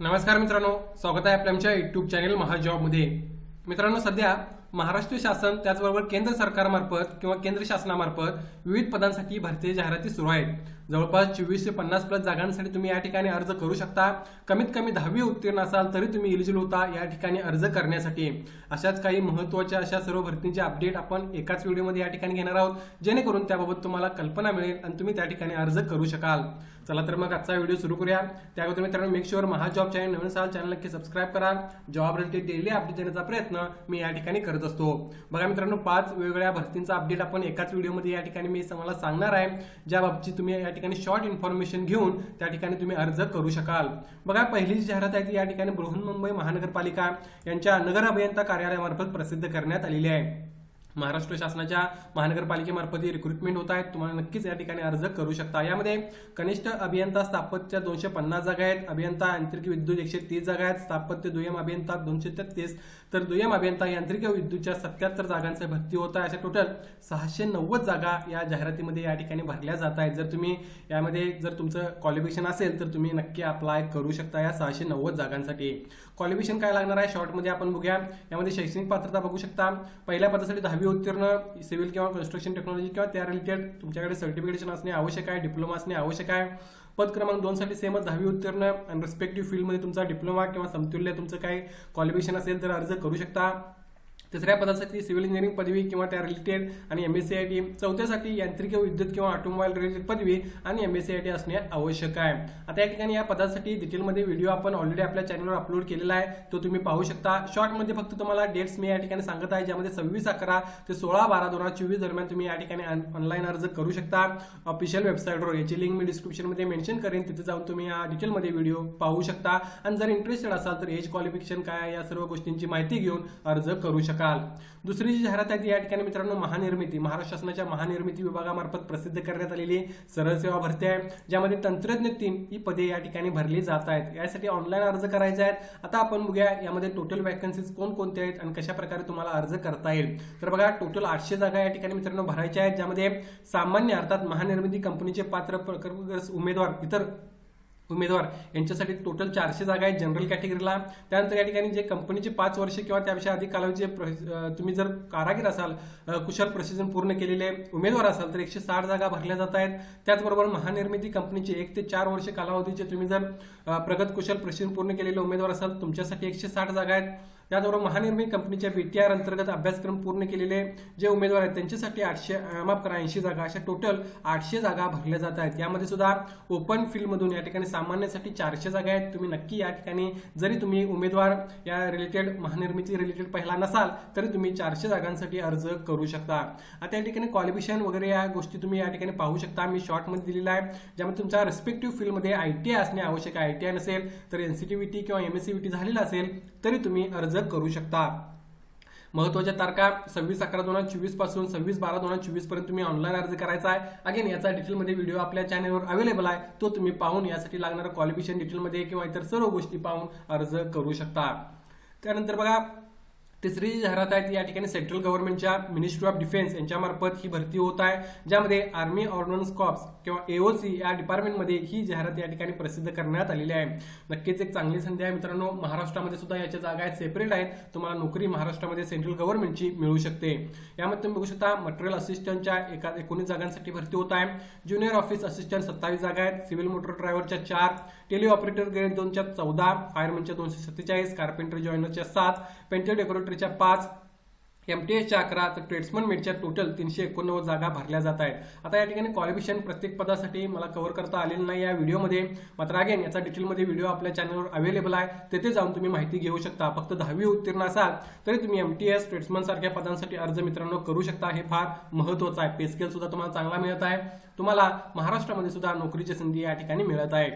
नमस्कार मित्रांनो स्वागत आहे आपल्या आमच्या युट्यूब चॅनेल महाजॉबमध्ये. मित्रांनो सध्या महाराष्ट्र शासन त्याचबरोबर केंद्र सरकारमार्फत किंवा केंद्र शासनामार्फत विविध पदांसाठी भरती जाहिराती सुरू आहेत. जवळपास चोवीस ते पन्नास प्लस जागांसाठी तुम्ही या ठिकाणी अर्ज करू शकता. कमीत कमी दहावी उत्तीर्ण असाल तरी तुम्ही इलिजिबल होता या ठिकाणी अर्ज करण्यासाठी. अशाच काही महत्त्वाच्या अशा सर्व भरतींचे अपडेट आपण एकाच व्हिडिओमध्ये या ठिकाणी घेणार आहोत. जेणेकरून त्याबाबत तुम्हाला कल्पना मिळेल आणि तुम्ही त्या ठिकाणी अर्ज करू शकाल. चला तर मग आजचा व्हिडिओ सुरू करूया. त्या मित्रांनो make sure Maha job channel नवीन असाल चॅनल नक्की सबस्क्राईब करा. जॉब रिलेटेड डेली अपडेट देण्याचा प्रयत्न मी या ठिकाणी करत असतो. बघा मित्रांनो पाच वेगवेगळ्या भरतींचा अपडेट आपण एकाच व्हिडिओमध्ये या ठिकाणी मी तुम्हाला सांगणार आहे. ज्या बाबतची तुम्ही या ठिकाणी शॉर्ट इन्फॉर्मेशन घेऊन त्या ठिकाणी तुम्ही अर्ज करू शकाल. बघा पहिली जी जाहिरात आहे ती या ठिकाणी बृहन्मुंबई महानगरपालिका यांच्या नगर अभियंता कार्यालयामार्फत प्रसिद्ध करण्यात आलेली आहे. महाराष्ट्र शासनाच्या महानगरपालिकेमार्फत रिक्रुटमेंट होत आहेत. तुम्हाला नक्कीच या ठिकाणी अर्ज करू शकता. यामध्ये कनिष्ठ अभियंता स्थापत्य दोनशे पन्नास जागा आहेत. अभियंता यांत्रिकी विद्युत एकशे तीस जागा आहेत. स्थापत्य दुय्यम अभियंता दोनशे तेहतीस. तर दुय्यम अभियंता यांत्रिक विद्युतच्या सत्याहत्तर जागांचे भरती होत आहे. अशा टोटल सहाशे नव्वद जागा या जाहिरातीमध्ये या ठिकाणी भरल्या जात आहेत. जर तुम्ही यामध्ये जर तुमचं क्वालिफिकेशन असेल तर तुम्ही नक्की अप्लाय करू शकता या सहाशे नव्वद जागांसाठी. क्वालिफिकेशन काय लागणार आहे? शॉर्टमध्ये आपण बघूया. यामध्ये शैक्षणिक पात्रता बघू शकता. पहिल्या पदासाठी दहावी उत्तीर्ण सिव्हिल किंवा कन्स्ट्रक्शन टेक्नॉलॉजी किंवा त्या रिलेटेड तुमच्याकडे सर्टिफिकेशन असणे आवश्यक आहे डिप्लोमा असणे आवश्यक आहे. पद क्रमांक दोन साठी सेमच दहावी उत्तीर्ण आणि रिस्पेक्टिव्ह फील्डमध्ये तुमचा डिप्लोमा किंवा समतुल्य तुमचं काही क्वालिफिकेशन असेल तर अर्ज करू शकता. तिसऱ्या पदासाठी सिव्हिल इंजिनिअरिंग पदवी किंवा त्या रिलेटेड आणि M S C I T चौथ्यासाठी यांत्रिक विद्युत किंवा ऑटोमोबाईल रिलेटेड पदवी आणि M S C I T असणे आवश्यक आहे. आता या ठिकाणी या पदासाठी डिटेलमध्ये व्हिडिओ आपण ऑलरेडी आपल्या चॅनलवर अपलोड केलेला आहे. तो तुम्ही पाहू शकता. शॉर्टमध्ये फक्त तुम्हाला डेट्स मी या ठिकाणी सांगत आहे ज्यामध्ये सव्वीस अकरा ते सोळा बारा दोन हजार चोवीस दरम्यान तुम्ही या ठिकाणी ऑनलाईन अर्ज करू शकता. ऑफिशियल वेबसाईटवर याची लिंक मी डिस्क्रिप्शनमध्ये मेन्शन करेन. तिथे जाऊन तुम्ही या डिटेलमध्ये व्हिडिओ पाहू शकता. आणि जर इंटरेस्टेड असाल तर एज क्वालिफिकेशन काय या सर्व गोष्टींची माहिती घेऊन अर्ज करू शकता. शकाल दुसरी जी जाहिरात आहे ती या ठिकाणी मित्रांनो महानिर्मिती. महाराष्ट्र शासनाच्या महानिर्मिती विभागामार्फत प्रसिद्ध करण्यात आलेली सरळ सेवा भरती आहे. ज्यामध्ये तंत्रज्ञ तीन ही पदे या ठिकाणी भरली जात आहेत. यासाठी ऑनलाईन अर्ज करायचे आहेत. आता आपण बघूया यामध्ये टोटल वॅकन्सीज कोणकोणत्या आहेत आणि कशा प्रकारे तुम्हाला अर्ज करता येईल. तर बघा टोटल आठशे जागा या ठिकाणी मित्रांनो भरायच्या आहेत. ज्यामध्ये सामान्य अर्थात महानिर्मिती कंपनीचे पात्र प्रकल्पग्रस्त उमेदवार इतर उमेदवार. यांच्यासाठी टोटल चारशे जागा आहेत जनरल कॅटेगरीला त्यानंतर या ठिकाणी जे कंपनीचे पाच वर्ष किंवा त्यापेक्षा अधिक कालावधीचे प्र- तुम्ही जर कारागीर असाल कुशल प्रशिक्षण पूर्ण केलेले उमेदवार असाल तर एकशे साठ जागा भरल्या जात आहेत. त्याचबरोबर महानिर्मिती कंपनीचे एक ते चार वर्ष कालावधीचे तुम्ही जर प्रगत कुशल प्रशिक्षण पूर्ण केलेले उमेदवार असाल तुमच्यासाठी एकशे साठ जागा आहेत. त्याचबरोबर महानिर्मिती कंपनीच्या बीटीआर अंतर्गत अभ्यासक्रम पूर्ण केलेले जे उमेदवार आहेत त्यांच्यासाठी आठशे माफ करा ऐंशी जागा अशा टोटल आठशे जागा भरल्या जात आहेत. यामध्ये सुद्धा ओपन फील्डमधून या ठिकाणी सामान्यासाठी चारशे जागा आहेत. तुम्ही नक्की या ठिकाणी जरी तुम्ही उमेदवार या रिलेटेड महानिर्मिती रिलेटेड पहिला नसाल तरी तुम्ही चारशे जागांसाठी अर्ज करू शकता. आता या ठिकाणी क्वालिफिकेशन वगैरे या गोष्टी तुम्ही या ठिकाणी पाहू शकता. मी शॉर्टमध्ये दिलेला आहे ज्यामध्ये तुमच्या रिस्पेक्टिव्ह फील्डमध्ये आय टी आय असणे आवश्यक आहे. आय टी आय नसेल तर एनसीटीव्हीटी किंवा एम एस सी झालेला असेल तरी तुम्ही अर्ज करू शकता. महत्त्वाच्या तारखा सव्वीस अकरा दोन हजार चोवीसपासून सव्वीस बारा दोन हजार चोवीसपर्यंत तुम्ही ऑनलाईन अर्ज करायचा आहे. अगेन याचा डिटेलमध्ये व्हिडिओ आपल्या चॅनलवर अवेलेबल आहे. तो तुम्ही पाहून यासाठी लागणारं क्वालिफिकेशन डिटेलमध्ये किंवा इतर सर्व गोष्टी पाहून अर्ज करू शकता. त्यानंतर बघा तिसरी जी जाहिरात आहे ती या ठिकाणी सेंट्रल गव्हर्नमेंटच्या मिनिस्ट्री ऑफ डिफेन्स यांच्यामार्फत ही भरती होत आहे ज्यामध्ये आर्मी ऑर्डनन्स कॉप्स किंवा एओसी या डिपार्टमेंटमध्ये ही जाहिरात या ठिकाणी प्रसिद्ध करण्यात आलेली आहे. नक्कीच एक चांगली संधी आहे मित्रांनो महाराष्ट्रामध्ये सुद्धा याच्या जागा आहेत सेपरेट आहेत. तुम्हाला नोकरी महाराष्ट्रामध्ये सेंट्रल गव्हर्नमेंटची मिळू शकते. यामध्ये तुम्ही बघू शकता मटेरियल असिस्टंटच्या एका एकोणीस जागांसाठी भरती होत आहे. ज्युनियर ऑफिस असिस्टंट सत्तावीस जागा आहेत. सिव्हिल मोटर ड्रायव्हरच्या चार. टेली ऑपरेटर ग्रेड दोनच्या चौदा. फायरमॅनच्या दोनशे सत्तेचाळीस. कार्पेंटर जॉईनरच्या सात. पेंटर डेकोरेटरच्या पाच एम टी एसच्या अकरा तर ट्रेड्समन मेडच्या टोटल तीनशे एकोणनव्वद जागा भरल्या जात आहेत. आता या ठिकाणी क्वालिफिकेशन प्रत्येक पदासाठी मला कव्हर करता आलेलं नाही या व्हिडिओमध्ये. मात्र अगेन याचा डिटेलमध्ये व्हिडिओ आपल्या चॅनलवर अवेलेबल आहे. तेथे जाऊन तुम्ही माहिती घेऊ शकता. फक्त दहावी उत्तीर्ण असाल तरी तुम्ही एम टी एस ट्रेड्समन सारख्या पदांसाठी अर्ज मित्रांनो करू शकता. हे फार महत्वाचं आहे. पे स्केल सुद्धा तुम्हाला चांगला मिळत आहे. तुम्हाला महाराष्ट्रामध्ये सुद्धा नोकरीची संधी या ठिकाणी मिळत आहे.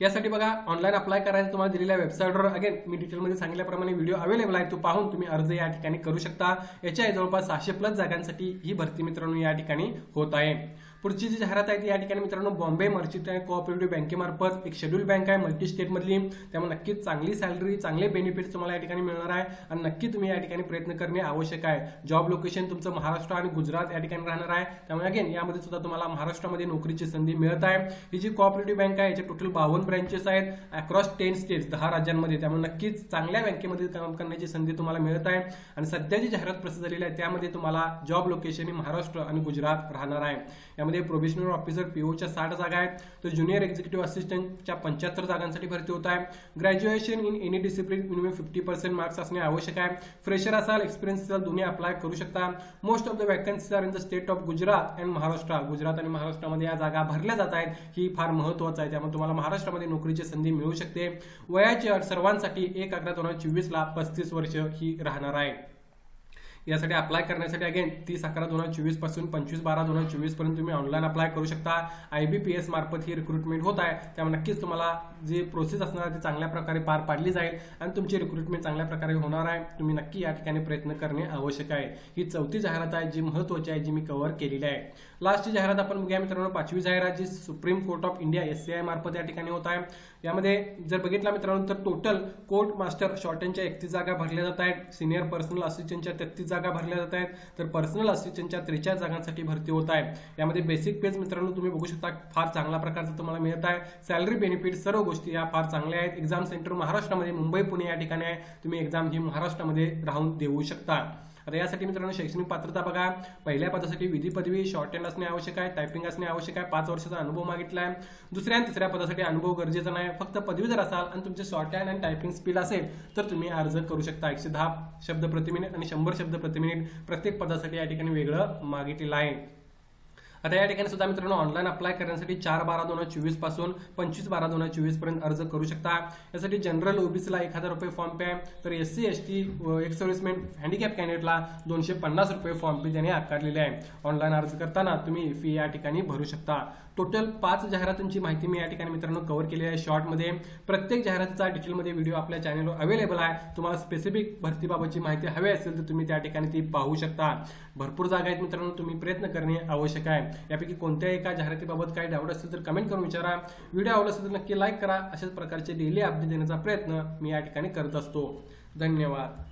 यासाठी बघा ऑनलाईन अप्लाय करायचं तुम्हाला दिलेल्या वेबसाईटवर अगेन मी डिटेलमध्ये सांगितल्याप्रमाणे व्हिडिओ अवेलेबल आहे. तो पाहून तुम्ही अर्ज या ठिकाणी करू शकता. याच्या जवळपास सहाशे प्लस जागांसाठी ही भरती मित्रांनो या ठिकाणी होत आहे. पुढची जी जाहिरात आहे ती या ठिकाणी मित्रांनो बॉम्बे मर्चंटाईल कोऑपरेटिव्ह बँकेमार्फत एक शेड्यूल बँक आहे मल्टी स्टेटमधली त्यामुळे नक्कीच चांगली सॅलरी चांगले बेनिफिट्स तुम्हाला या ठिकाणी मिळणार आहे. आणि नक्की तुम्ही या ठिकाणी प्रयत्न करणे आवश्यक आहे. जॉब लोकेशन तुमचं महाराष्ट्र आणि गुजरात या ठिकाणी राहणार आहे. त्यामुळे अगेन यामध्ये सुद्धा तुम्हाला महाराष्ट्रामध्ये नोकरीची संधी मिळत आहे. ही जी कोऑपरेटिव्ह बँक आहे याचे टोटल बावन्न ब्रँचेस आहेत. अक्रॉस टेन स्टेट्स दहा राज्यांमध्ये. त्यामुळे नक्कीच चांगल्या बँकेमध्ये काम करण्याची संधी तुम्हाला मिळत आहे. आणि सध्या जी जाहिरात प्रसिद्ध झालेली आहे त्यामध्ये तुम्हाला जॉब लोकेशन ही महाराष्ट्र आणि गुजरात राहणार आहे. यामध्ये प्रोबेशनर ऑफिसर पीओच्या साठ जागा आहेत. तर ज्युनियर एक्झिक्युटिव्ह असिस्टंटच्या पंच्याहत्तर जागांसाठी भरती होत आहे. Graduation in any discipline minimum fifty percent marks असणे आवश्यक आहे. फ्रेशर असाल एक्सपिरियन्स असाल दोन्ही अप्लाय करू शकता. Most of the vacancies are in the state of Gujarat and Maharashtra Gujarat आणि महाराष्ट्रामध्ये या जागा भरल्या जात आहेत. ही फार महत्वाचं आहे. त्यामुळे तुम्हाला महाराष्ट्रामध्ये नोकरीची संधी मिळू शकते. वयाची अट सर्वांसाठी एक अकरा दोन हजार चोवीसला पस्तीस वर्ष ही राहणार आहे. यासाठी अप्लाय करण्यासाठी अगेन तीस अकरा दोन हजार चोवीसपासून पंचवीस बारा दोन हजार चोवीसपर्यंत तुम्ही ऑनलाईन अप्लाय करू शकता. आय बी पी एस मार्फत ही रिक्रुटमेंट होत आहे. त्यामुळे नक्कीच तुम्हाला जी प्रोसेस असणार आहे ती चांगल्या प्रकारे पार पाडली जाईल आणि तुमची रिक्रुटमेंट चांगल्या प्रकारे होणार आहे. तुम्ही नक्की या ठिकाणी प्रयत्न करणे आवश्यक आहे. ही चौथी जाहिरात आहे जी महत्वाची आहे जी मी कव्हर केलेली आहे. लास्टची जाहिरात आपण बघूया मित्रांनो. पाचवी जाहिरात जी supreme court of India S C I मार्फत या ठिकाणी होत आहे. यामध्ये जर बघितला मित्रांनो तर टोटल कोर्ट मास्टर शॉर्टनच्या एकतीस जागा भरल्या जात आहेत. सिनियर पर्सनल असिस्टंटच्या तेहतीस जागा भरल्या जात आहेत. तर पर्सनल असिस्टंटच्या त्रेचाळीस जागांसाठी भरती होत आहे. यामध्ये बेसिक पेज मित्रांनो तुम्ही बघू शकता फार चांगल्या प्रकारचं तुम्हाला मिळत आहे. सॅलरी बेनिफिट सर्व गोष्टी या फार चांगल्या आहेत. एक्झाम सेंटर महाराष्ट्रामध्ये मुंबई पुणे या ठिकाणी आहे. तुम्ही एक्झाम ही महाराष्ट्रामध्ये राहून देऊ शकता. आता यासाठी मित्रांनो शैक्षणिक पात्रता बघा. पहिल्या पदासाठी विधी पदवी शॉर्ट हँड असणे आवश्यक आहे टायपिंग असणे आवश्यक आहे. पाच वर्षाचा अनुभव मागितला आहे दुसऱ्या आणि तिसऱ्या पदासाठी अनुभव गरजेचा नाही. फक्त पदवी जर असाल आणि तुमचे शॉर्ट हँड आणि टायपिंग स्पीड असेल तर तुम्ही अर्ज करू शकता. एकशे दहा शब्द प्रति मिनिट आणि शंभर शब्द प्रति मिनिट प्रत्येक पदासाठी या ठिकाणी वेगळं मागितलेलं आहे. आता या ठिकाणी सुद्धा मित्रांनो ऑनलाईन अप्लाय करण्यासाठी चार बारा दोन हजार चोवीसपासून पंचवीस बारा दोन हजार चोवीसपर्यंत अर्ज करू शकता. यासाठी जनरल ओबीसीला एक हजार रुपये फॉर्म पे आहे तर S C S T ex servicemen handicap कॅन्डिडेटला दोनशे पन्नास रुपये फॉर्म पे त्यांनी आकारलेले आहे. ऑनलाईन अर्ज करताना तुम्ही फी या ठिकाणी भरू शकता. टोटल पाच जाहिरातींची माहिती मी या ठिकाणी मित्रांनो कव्हर केली आहे शॉर्टमध्ये प्रत्येक जाहिरातीचा डिटेलमध्ये व्हिडिओ आपल्या चॅनलवर अवेलेबल आहे. तुम्हाला स्पेसिफिक भरतीबाबतची माहिती हवी असेल तर तुम्ही त्या ठिकाणी ती पाहू शकता. भरपूर जागा आहेत मित्रांनो तुम्ही प्रयत्न करणे आवश्यक आहे. यापैकी कोणत्याही एका जाहिरातीबाबत काही डाऊट असेल तर कमेंट करून विचारा. व्हिडिओ आवडला असेल तर नक्की लाईक करा. अशाच प्रकारचे डेली अपडेट देण्याचा प्रयत्न मी या ठिकाणी करत असतो. धन्यवाद.